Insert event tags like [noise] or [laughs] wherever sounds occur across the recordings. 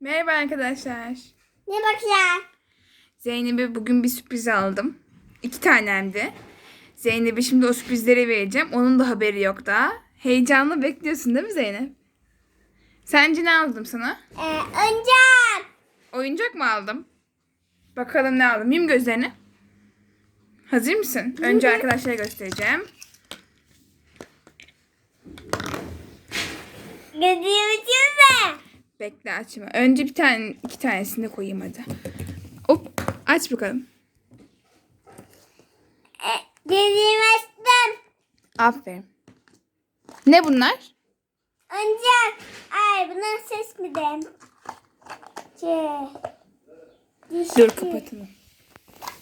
Merhaba arkadaşlar. Ne bakacağız? Zeynep'e bugün bir sürpriz aldım. İki tane hem de. Zeynep'e şimdi o sürprizleri vereceğim. Onun da haberi yok daha. Heyecanla bekliyorsun değil mi Zeynep? Sence ne aldım sana? Ee, oyuncak. Oyuncak mı aldım? Bakalım ne aldım. Yum gözlerini. Hazır mısın? Önce arkadaşlara göstereceğim. Gözümü çizme. Bekle açma. Önce bir tane, iki tanesini de koyayım hadi. Hop, aç bakalım. Gözümü açtım. Aferin. Ne bunlar? Oyuncak. Ay buna ses mi dem? Şey. Düştü. Dur kapatalım.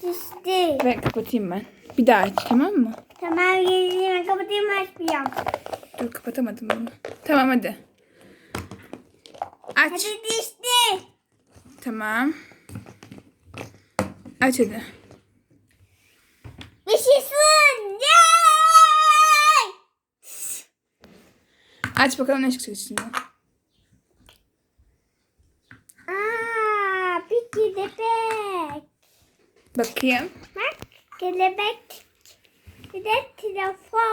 Düştü. Ben kapatayım ben. Bir daha aç tamam mı? Tamam gözümü kapatayım açmıyorum. Dur kapatamadım bunu. Tamam hadi. Aç. Hadi düştü. Tamam. Aç hadi. Yaşasın. Yay! Aç bakalım ne çıkacak içinden. Aa, bir kelebek. Bakayım. Bak kelebek. Bir de telefon.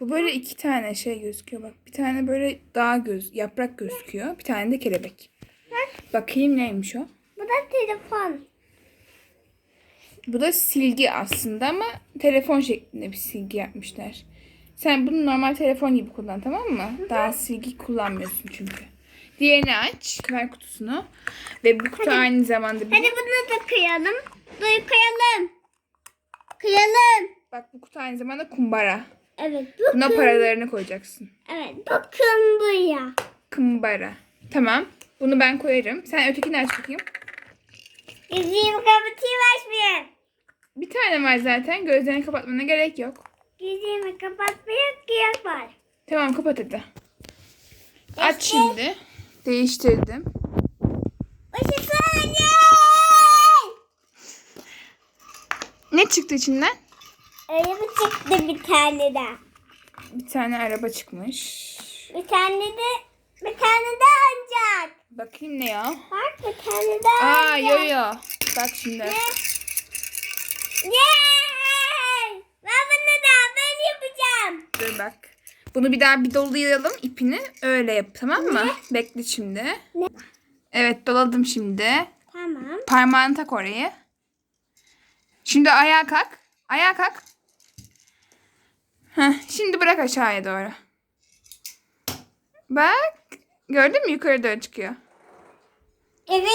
Bu böyle iki tane şey gözüküyor bak. Bir tane böyle daha göz, yaprak gözüküyor. Bir tane de kelebek. Bak Bakayım neymiş o? bu da telefon. Bu da silgi aslında ama telefon şeklinde bir silgi yapmışlar. Sen bunu normal telefon gibi kullan tamam mı? Daha silgi kullanmıyorsun çünkü. Diğerini aç. Ver kutusunu. Ve bu kutu aynı zamanda bir... Hadi bunu da kıyalım. Dur kıyalım. Kıyalım. Bak bu kutu aynı zamanda kumbara. Evet bakın. Buna paralarını koyacaksın. Evet bakın buraya. Kumbara. Tamam. Bunu ben koyarım. Sen ötekini aç bakayım. Gözümü kapatayım açmayayım. Bir tane var zaten. Gözlerini kapatmana gerek yok. Gözümü kapatmaya gerek var. Tamam kapat hadi. Aç İşte. şimdi. Değiştirdim. Yay! Ne çıktı içinden? Araba çıktı bir tane daha. Bir tane araba çıkmış. Bir tane de bir tane de ancak. Bakayım ne ya? Bak bir tane de Aa ancak. yo yo. Bak şimdi. Yay! Ben bunu da ben yapacağım. Dur bak. Bunu bir daha bir dolayalım ipini. Öyle yap tamam mı? Bekle şimdi. Ne? Evet doladım şimdi. Tamam. Parmağını tak oraya. Şimdi ayağa kalk. Ayağa kalk. Heh, şimdi bırak aşağıya doğru. Bak. Gördün mü yukarı doğru çıkıyor. Evet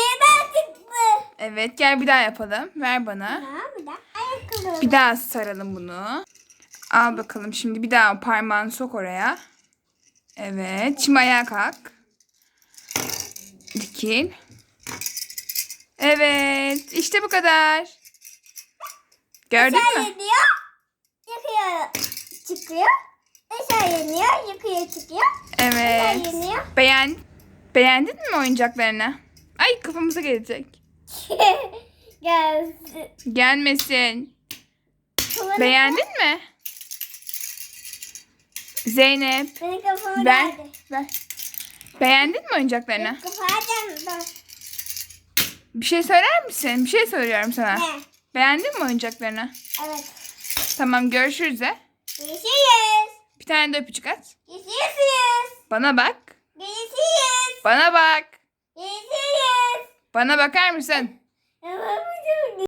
çıktı. Evet gel bir daha yapalım. Ver bana. Tamam bir ayakkabı. Bir daha saralım bunu. Al bakalım şimdi bir daha parmağını sok oraya. Evet. Şimdi ayağa kalk. Dikil. Evet. işte bu kadar. Gördün mü? iniyor. Çıkıyor. Aşağı iniyor. Yıkıyor çıkıyor. Evet. Aşağı iniyor. Beğen Beğendin mi oyuncaklarını? Ay kafamıza gelecek. [laughs] Gelsin. Gelmesin. Kafana- Beğendin mi? Zeynep. Benim kafama Ver. geldi. Ver. Beğendin mi oyuncaklarını? Kafama. Bir şey söyler misin? Bir şey söylüyorum sana. Ne? Beğendin mi oyuncaklarını? Evet. Tamam görüşürüz de. Görüşürüz. Bir tane de öpücük at. Görüşürüz. Bana bak. Görüşürüz. Bana bak. Görüşürüz. Bana bakar mısın? Mı?